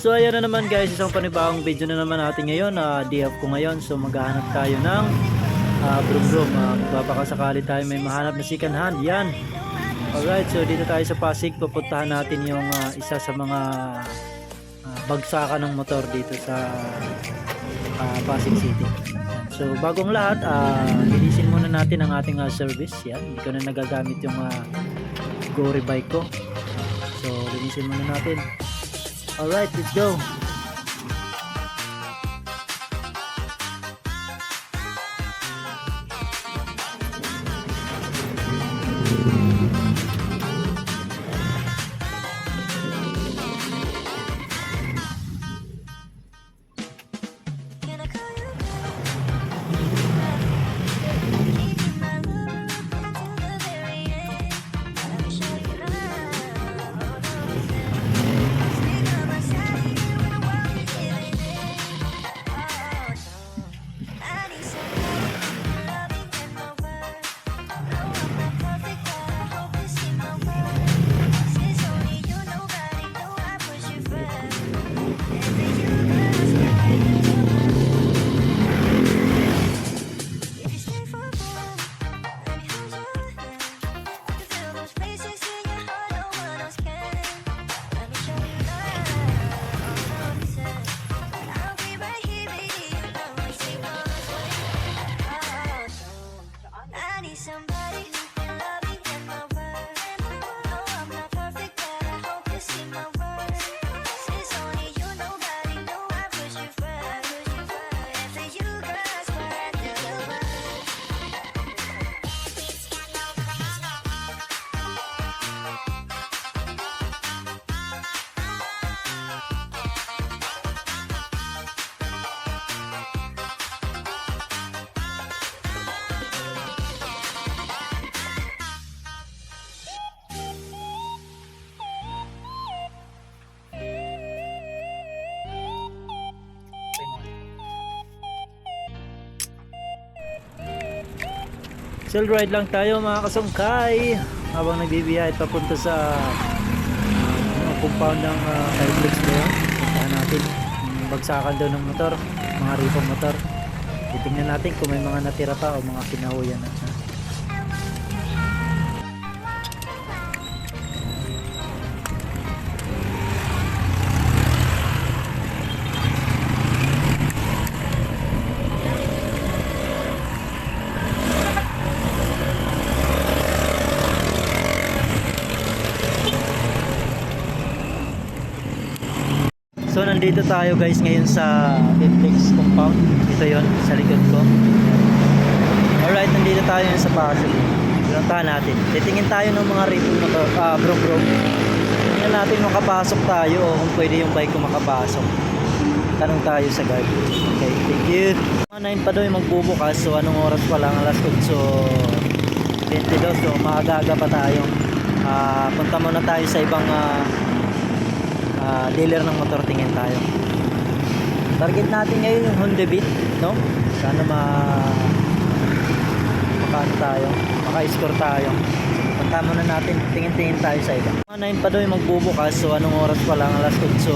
So ayan na naman guys, isang panibagong video na naman natin ngayon. Uh, day ko ngayon. So maghahanap tayo ng uh, brum brum. Uh, magpapakasakali tayo may mahanap na second hand. Yan. Alright, so dito tayo sa Pasig. Pupuntahan natin yung uh, isa sa mga uh, bagsakan ng motor dito sa uh, Pasig City. So bagong lahat, uh, linisin muna natin ang ating uh, service. Yan, hindi ko na nagagamit yung uh, Gory bike ko. So linisin muna natin. Alright, let's go. Chill ride lang tayo mga kasangkay habang nagbibiyahit papunta sa uh, compound ng uh, Airflex na yun. Puntahan natin bagsakan daw ng motor, mga ripong motor. Titingnan natin kung may mga natira pa o mga kinahuyan na. Nandito tayo guys ngayon sa Airflex compound. Ito yon sa likod ko. Alright, nandito tayo ngayon sa Pasig. Pinuntahan natin. Titingin tayo ng mga ripong motor, ah, bro bro. Tingnan natin makapasok tayo o kung pwede yung bike ko makapasok. Tanong tayo sa guard. Okay, thank you. Mga 9 pa daw yung magbubukas. So anong oras pa lang? Alas 8. So 22. So maaga-aga pa tayo. Ah, punta muna tayo sa ibang ah, ah, dealer ng motor tingin tayo. Target natin ngayon yung Honda Beat, no? Sana ma makaano tayo, maka-score tayo. Punta muna natin, tingin-tingin tayo sa iba. Mga 9 pa daw yung magbubukas, so anong oras pa lang? Alas 8, so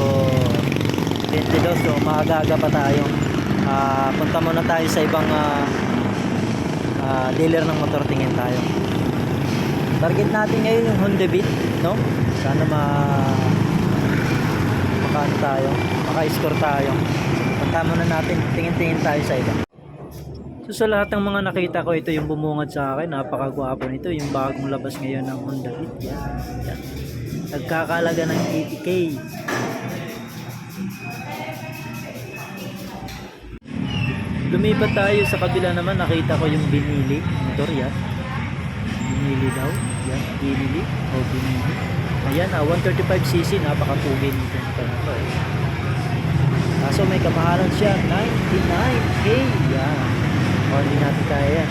22, so maaga-aga pa tayo. Ah, punta muna tayo sa ibang ah, ah, dealer ng motor tingin tayo. Target natin ngayon yung Honda Beat, no? Sana ma makaano tayo, maka-score tayo. Punta muna natin, tingin-tingin tayo sa iba. So sa lahat ng mga nakita ko, ito yung bumungad sa akin. Napakagwapo nito. Yung bagong labas ngayon ng Honda Beat. Yan. Yan. Nagkakalaga ng 80k. Lumipat tayo sa kabila naman. Nakita ko yung binili. Motor yan. Binili daw. Yan. Binili. O binili. Ayan, ah, 135cc. Napakapugi nito. motor na to, eh. Kaso may kamahalan siya, 99k. Yan. O, hindi natin kaya yan.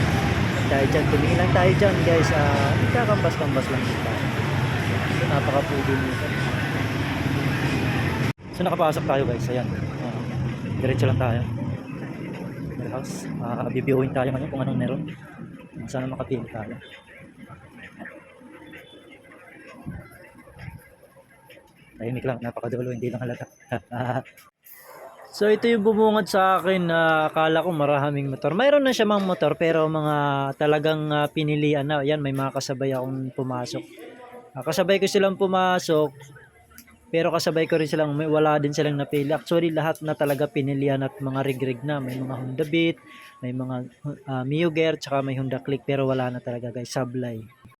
Dahil dyan, tumingin lang tayo dyan guys. Uh, Nagkakambas-kambas lang dito. So, napakapugi nito. So, nakapasok tayo guys. Ayan. Uh, diretso lang tayo. Warehouse. Uh, bibiuhin tayo ngayon kung anong meron. Sana makapili tayo. Tahimik lang, napakadulo, hindi lang halata. so ito yung bumungad sa akin na akala ko maraming motor. Mayroon na siya mga motor pero mga talagang ah, pinilian na. Yan, may mga kasabay akong pumasok. Ah, kasabay ko silang pumasok pero kasabay ko rin silang may wala din silang napili. Actually lahat na talaga pinilian at mga rig-rig na. May mga Honda Beat, may mga uh, Mio Gear, tsaka may Honda Click pero wala na talaga guys, sablay.